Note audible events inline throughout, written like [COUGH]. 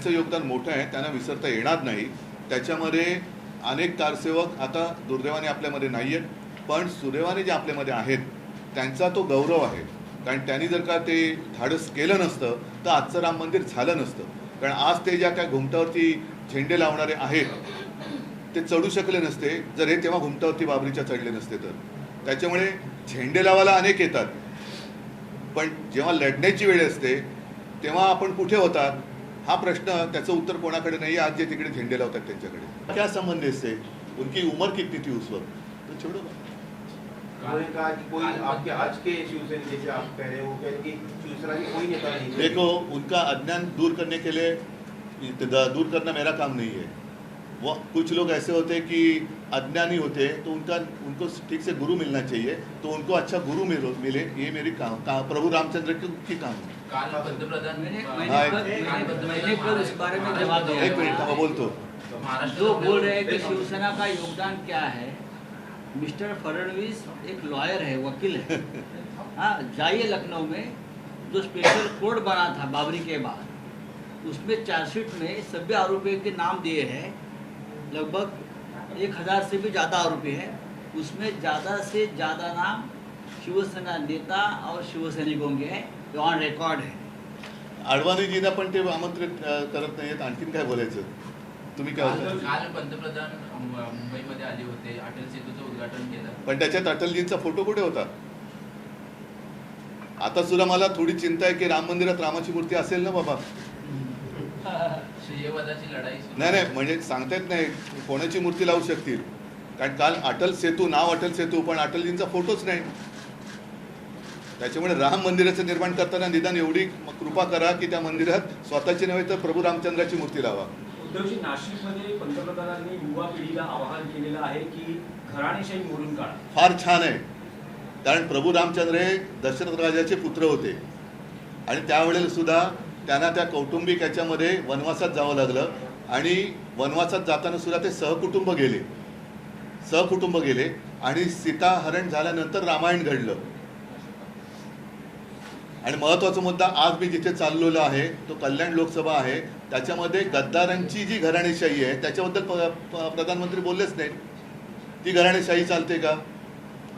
त्यांचं योगदान मोठं आहे त्यांना विसरता येणार नाही. त्याच्यामध्ये अनेक कारसेवक आता दुर्दैवाने आपल्यामध्ये नाही आहेत पण सुदैवाने जे आपल्यामध्ये आहेत त्यांचा तो गौरव आहे. कारण त्यांनी जर का ते धाडस केलं नसतं तर आजचं राम मंदिर झालं नसतं. कारण आज ते ज्या काय घुमटावरती झेंडे लावणारे आहेत ते चढू शकले नसते. जर हे तेव्हा घुमटावरती बाबरीच्या चढले नसते तर. त्याच्यामुळे झेंडे लावायला अनेक येतात. पण जेव्हा लढण्याची वेळ असते तेव्हा आपण कुठे होतात? हा प्रश्न त्याचं उत्तर कोणाकडे नाही आज जे तिकडे झेंडे लावतात त्यांच्याकडे. क्या संबंध इससे? उनकी उम्र कितनी थी उस वक्त? तो छोड़ो हो है। देखो उनका अज्ञान दूर करने के लिए दूर करना मेरा काम नहीं है। वो कुछ लोग ऐसे होते हैं कि अज्ञानी होते हैं तो उनका उनको ठीक से गुरु मिलना चाहिए तो उनको अच्छा गुरु मिलो मिले ये मेरी काम का, प्रभु रामचंद्र की, की काम है। हाँ, कल एक- मैंने मैंने कल इस बारे में एक मिनट मैं बोलतो महाराष्ट्र जो बोल रहे हैं कि शिवसेना का योगदान क्या है मिस्टर फडणवीस एक लॉयर है वकील है। हाँ जाइए लखनऊ में जो स्पेशल कोर्ट बना था बाबरी के बाद उसमें चार्जशीट में सभी आरोपियों के नाम दिए हैं लगभग एक हजार से भी ज़्यादा आरोपी हैं। उसमें ज़्यादा से ज़्यादा नाम शिवसेना नेता और शिवसैनिकों के हैं जो ऑन रिकॉर्ड है। अडवाणीजींना पण ते आमंत्रित करत नाहीयेत. आणखीन काय बोलायचं? तुम्ही काय काल पंतप्रधान मुंबईमध्ये आले होते. अटल सेतूचं उद्घाटन केलं. पण त्याच्यात अटलजींचा फोटो कुठे होता? आता सुद्धा मला थोडी चिंता आहे की राम मंदिरात रामाची मूर्ती असेल ना बाबा? [LAUGHS] नाही नाही म्हणजे सांगता येत नाही. कोणाची मूर्ती लावू शकतील? कारण काल अटल सेतू नाव अटल सेतू पण अटलजींचा फोटोच नाही. त्याच्यामुळे राम मंदिराचं निर्माण करताना निदान एवढी कृपा करा की त्या मंदिरात स्वतःची नव्हे तर प्रभू रामचंद्राची मूर्ती लावा. उद्धवजी नाशिकमध्ये पंतप्रधानांनी युवा पिढीला आवाहन केलेलं आहे की घराणेशाही मोडून काढा. फार छान आहे. कारण प्रभू रामचंद्र हे दशरथ राजाचे पुत्र होते. आणि त्यावेळेला सुद्धा त्यांना त्या कौटुंबिक याच्यामध्ये वनवासात जावं लागलं आणि वनवासात जाताना सुद्धा ते सहकुटुंब गेले. सहकुटुंब गेले आणि सीताहरण झाल्यानंतर रामायण घडलं. आणि महत्त्वाचा मुद्दा आज मी जिथे चाललेलो आहे तो कल्याण लोकसभा आहे. त्याच्यामध्ये गद्दारांची जी घराणेशाही आहे त्याच्याबद्दल प- प्रधानमंत्री बोललेच नाही ती घराणेशाही चालते का?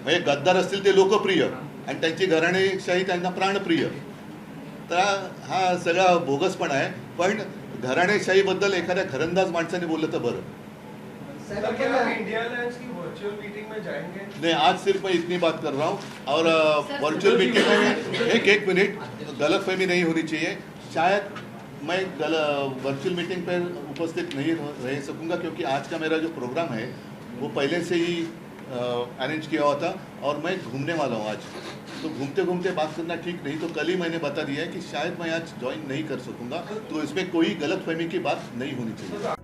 म्हणजे गद्दार असतील ते लोकप्रिय आणि त्यांची घराणेशाही त्यांना प्राणप्रिय. तर हा- हा सगळा बोगसपणा आहे. पण घराणेशाहीबद्दल एखाद्या घरंदाज माणसाने बोललं तर बरं. सर क्या आप इंडिया अलायंस की वर्चुअल मीटिंग में जाएंगे? नहीं आज सिर्फ मैं इतनी बात कर रहा हूँ। और वर्चुअल मीटिंग में एक एक मिनट गलत फहमी नहीं होनी चाहिए। शायद मैं गल वर्चुअल मीटिंग पर उपस्थित नहीं रह रह सकूंगा क्योंकि आज का मेरा जो प्रोग्राम है वो पहले से ही अरेंज किया हुआ था और मैं घूमने वाला हूँ आज। तो घूमते घूमते बात करना ठीक नहीं तो कल ही मैंने बता दिया है कि शायद मैं आज ज्वाइन नहीं कर सकूँगा तो इसमें कोई गलत फहमी की बात नहीं होनी चाहिए।